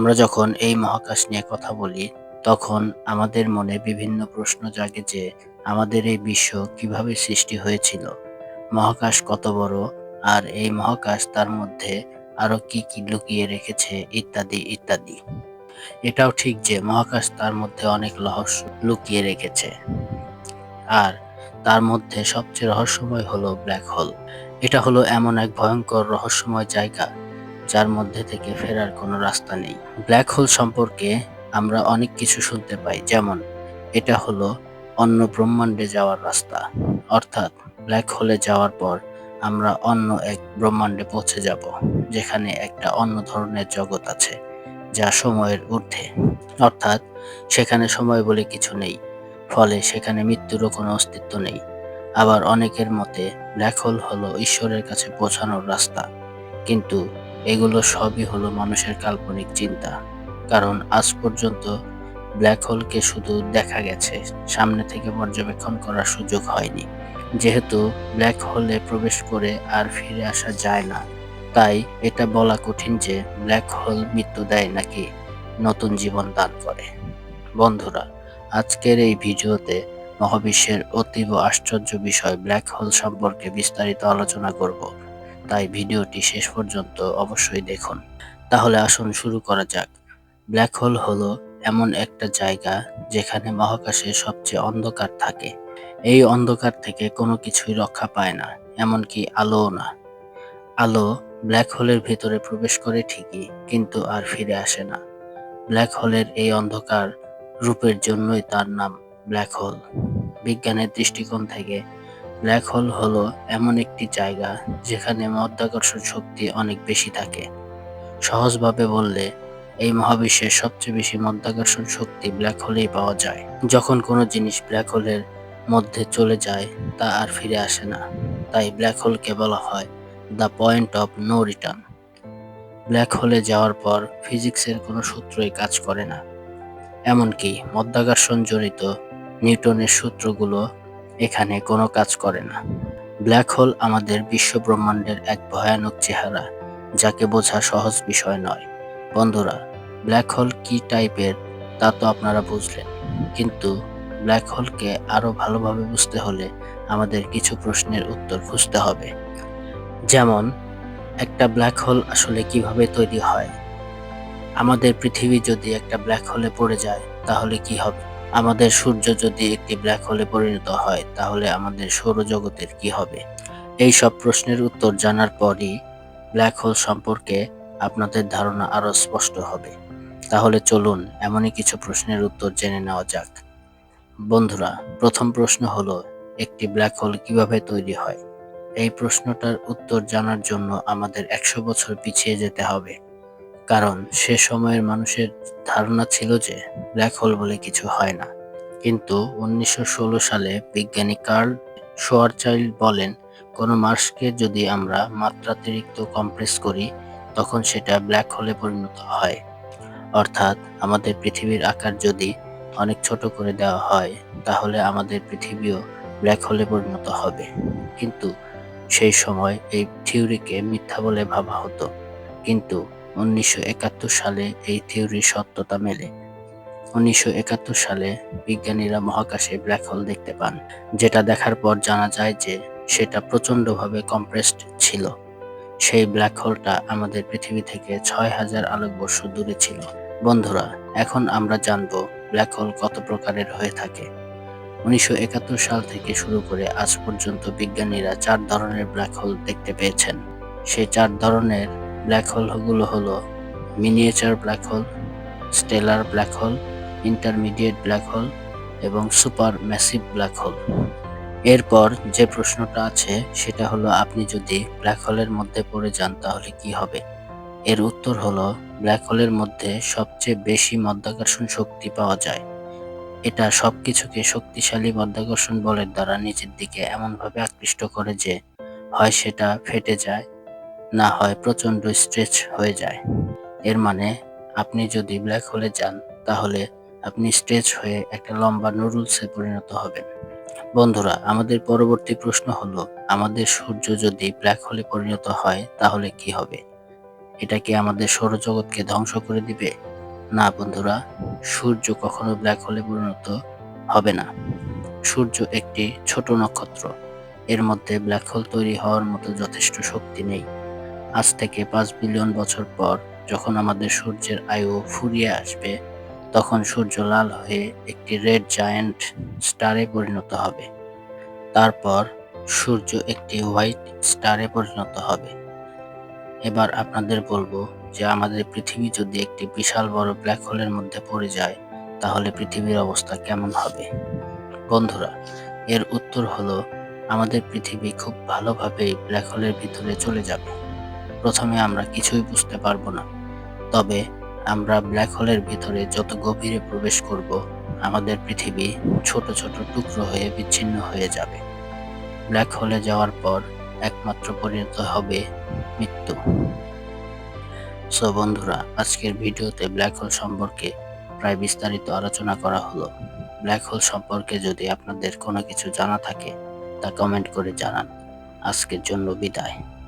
আমরা যখন এই মহাকাশ নিয়ে কথা বলি, তখন আমাদের মনে বিভিন্ন প্রশ্ন জাগে যে আমাদের এই বিশ্ব কীভাবে সৃষ্টি হয়েছিল? মহাকাশ কত বড়? আর এই মহাকাশ তার মধ্যে আরও কি কি লুকিয়ে রেখেছে? ইত্যাদি ইত্যাদি। এটাও ঠিক যে মহাকাশ তার মধ্যে অনেক রহস্য লুকিয়ে রেখেছে। আর তার মধ্যে সবচেয়ে রহস্যময় হলো ব্ল্যাক হোল। এটা হলো এমন এক ভয়ঙ্কর রহস্যময় জায়গা যার মধ্যে থেকে ফেরার কোনো রাস্তা নেই। ব্ল্যাক হোল সম্পর্কে আমরা অনেক কিছু শুনতে পাই, যেমন এটা হলো অন্য ব্রহ্মাণ্ডে যাওয়ার রাস্তা। অর্থাৎ ব্ল্যাক হোলে যাওয়ার পর আমরা অন্য এক ব্রহ্মাণ্ডে পৌঁছে যাব, যেখানে একটা অন্য ধরনের জগৎ আছে, যা সময়ের ঊর্ধ্বে। অর্থাৎ সেখানে সময় বলে কিছু নেই, ফলে সেখানে মৃত্যুরও কোনো অস্তিত্ব নেই। আবার অনেকের মতে ব্ল্যাক হোল হলো ঈশ্বরের কাছে পৌঁছানোর রাস্তা, কিন্তু এগুলো সবই হলো মানুষের কাল্পনিক চিন্তা। কারণ আজ পর্যন্ত ব্ল্যাক হোলকে শুধু দেখা গেছে, সামনে থেকে পর্যবেক্ষণ করার সুযোগ হয়নি। যেহেতু ব্ল্যাক হোলে প্রবেশ করে আর ফিরে আসা যায় না, তাই এটা বলা কঠিন যে ব্ল্যাক হোল মৃত্যু দেয় নাকি নতুন জীবন দান করে। বন্ধুরা, আজকের এই ভিডিওতে মহাবিশ্বের অতীব আশ্চর্য বিষয় ব্ল্যাক হোল সম্পর্কে বিস্তারিত আলোচনা করব। তাই ভিডিওটি শেষ পর্যন্ত অবশ্যই দেখুন। তাহলে আসুন শুরু করা যাক। ব্ল্যাক হোল হলো এমন একটা জায়গা যেখানে মহাকাশে সবচেয়ে অন্ধকার থাকে। এই অন্ধকার থেকে কোনো কিছুই রক্ষা পায় না, এমনকি আলোও না। আলো ব্ল্যাক হোলের ভেতরে প্রবেশ করে ঠিকই, কিন্তু আর ফিরে আসে না। ব্ল্যাক হোলের এই অন্ধকার রূপের জন্যই তার নাম ব্ল্যাক হোল। বিজ্ঞানের দৃষ্টিকোণ থেকে ব্ল্যাক হোল হলো এমন একটি জায়গা যেখানে মধ্যাকর্ষণ শক্তি অনেক বেশি থাকে। সহজভাবে বললে, এই মহাবিশ্বের সবচেয়ে বেশি মধ্যাকর্ষণ শক্তি ব্ল্যাক হোলেই পাওয়া যায়। যখন কোনো জিনিস ব্ল্যাক হোলের মধ্যে চলে যায়, তা আর ফিরে আসে না। তাই ব্ল্যাক হোলকে বলা হয় the point of no return black হোলে যাওয়ার পর ফিজিক্সের কোনো সূত্রই কাজ করে না। এমনকি মধ্যাকর্ষণ জড়িত নিউটনের সূত্রগুলো এখানে কোনো কাজ করে না। ব্ল্যাক হোল আমাদের বিশ্ব ব্রহ্মাণ্ডের এক ভয়ানক চেহারা, যাকে বোঝা সহজ বিষয় নয়। বন্ধুরা, ব্ল্যাক হোল কি টাইপের তা তো আপনারা বুঝলেন। কিন্তু ব্ল্যাক হোলকে আরও ভালোভাবে বুঝতে হলে আমাদের কিছু প্রশ্নের উত্তর খুঁজতে হবে। যেমন, একটা ব্ল্যাক হোল আসলে কীভাবে তৈরি হয়? আমাদের পৃথিবী যদি একটা ব্ল্যাক হোলে পড়ে যায়, তাহলে কি হবে? আমাদের সূর্য যদি একটি ব্ল্যাক হোলে পরিণত হয়, তাহলে আমাদের সৌরজগতের কি হবে? এই সব প্রশ্নের উত্তর জানার পরই ব্ল্যাক হোল সম্পর্কে আপনাদের ধারণা আরও স্পষ্ট হবে। তাহলে চলুন এমনই কিছু প্রশ্নের উত্তর জেনে নেওয়া যাক। বন্ধুরা, প্রথম প্রশ্ন হলো, একটি ব্ল্যাক হোল কীভাবে তৈরি হয়? এই প্রশ্নটার উত্তর জানার জন্য আমাদের একশো বছর পিছিয়ে যেতে হবে। কারণ সে সময়ের মানুষের ধারণা ছিল যে ব্ল্যাক হোল বলে কিছু হয় না। কিন্তু উনিশশো ষোলো সালে বিজ্ঞানী কার্ল শোয়ারচাইল্ড বলেন, কোনো মার্সকে যদি আমরা মাত্রাতিরিক্ত কম্প্রেস করি, তখন সেটা ব্ল্যাক হোলে পরিণত হয়। অর্থাৎ আমাদের পৃথিবীর আকার যদি অনেক ছোট করে দেওয়া হয়, তাহলে আমাদের পৃথিবীও ব্ল্যাক হোলে পরিণত হবে। কিন্তু সেই সময় এই থিওরিকে মিথ্যা বলে ভাবা হতো। কিন্তু উনিশশো একাত্তর সালে এই থিওরির সত্যতা মেলে। উনিশশো একাত্তর সালে বিজ্ঞানীরা মহাকাশে ব্ল্যাক হোল দেখতে পান, যেটা দেখার পর জানা যায় যে সেটা প্রচণ্ডভাবে কম্প্রেসড ছিল। সেই ব্ল্যাক হোলটা আমাদের পৃথিবী থেকে ছয় হাজার আলোকবর্ষ দূরে ছিল। বন্ধুরা, এখন আমরা জানব ব্ল্যাক হোল কত প্রকারের হয়ে থাকে। উনিশশো একাত্তর সাল থেকে শুরু করে আজ পর্যন্ত বিজ্ঞানীরা চার ধরনের ব্ল্যাক হোল দেখতে পেয়েছেন। সেই চার ধরনের ব্ল্যাক হোলগুলো হলো miniature black hole stellar black hole intermediate black hole এবং সুপার ম্যাসিভ ব্ল্যাক হোল এরপর যে প্রশ্নটা আছে, সেটা হলো আপনি যদি ব্ল্যাক হোলের মধ্যে পড়ে যান তাহলে কি হবে? এর উত্তর হলো ব্ল্যাক হোলের মধ্যে সবচেয়ে বেশি মধ্যাকর্ষণ শক্তি পাওয়া যায়। এটা সব কিছুকে শক্তিশালী মধ্যাকর্ষণ বলের দ্বারা নিজের দিকে এমনভাবে আকৃষ্ট করে যে হয় সেটা ফেটে যায় না হয় প্রচণ্ড স্ট্রেচ হয়ে যায়। এর মানে আপনি যদি ব্ল্যাক হোলে যান, তাহলে আপনি স্ট্রেচ হয়ে একটা লম্বা নুডলসে পরিণত হবেন। বন্ধুরা, আমাদের পরবর্তী প্রশ্ন হলো, আমাদের সূর্য যদি ব্ল্যাক হোলে পরিণত হয়, তাহলে কি হবে? এটা কি আমাদের সৌরজগৎকে ধ্বংস করে দিবে? না, বন্ধুরা, সূর্য কখনো ব্ল্যাক হোলে পরিণত হবে না। সূর্য একটি ছোট নক্ষত্র। এর মধ্যে ব্ল্যাক হোল তৈরি হওয়ার মতো যথেষ্ট শক্তি নেই। আজ থেকে পাঁচ বিলিয়ন বছর পর যখন আমাদের সূর্যের আয়ু ফুরিয়ে আসবে, তখন সূর্য লাল হয়ে একটি রেড জায়ান্ট স্টারে পরিণত হবে। তারপর সূর্য একটি হোয়াইট স্টারে পরিণত হবে। এবার আপনাদের বলব যে আমাদের পৃথিবী যদি একটি বিশাল বড় ব্ল্যাক হোলের মধ্যে পড়ে যায়, তাহলে পৃথিবীর অবস্থা কেমন হবে? বন্ধুরা, এর উত্তর হলো, আমাদের পৃথিবী খুব ভালোভাবেই ব্ল্যাক হোলের ভিতরে চলে যাবে। প্রথমে আমরা কিছুই বুঝতে পারব না। তবে আমরা ব্ল্যাক হোলের ভিতরে যত গভীরে প্রবেশ করব, আমাদের পৃথিবী ছোট ছোট টুকরো হয়ে বিচ্ছিন্ন হয়ে যাবে। ব্ল্যাক হোলে যাওয়ার পর একমাত্র পরিণত হবে মৃত্যু। সো বন্ধুরা, আজকের ভিডিওতে ব্ল্যাক হোল সম্পর্কে প্রায় বিস্তারিত আলোচনা করা হলো। ব্ল্যাক হোল সম্পর্কে যদি আপনাদের কোনো কিছু জানা থাকে, তা কমেন্ট করে জানান। আজকের জন্য বিদায়।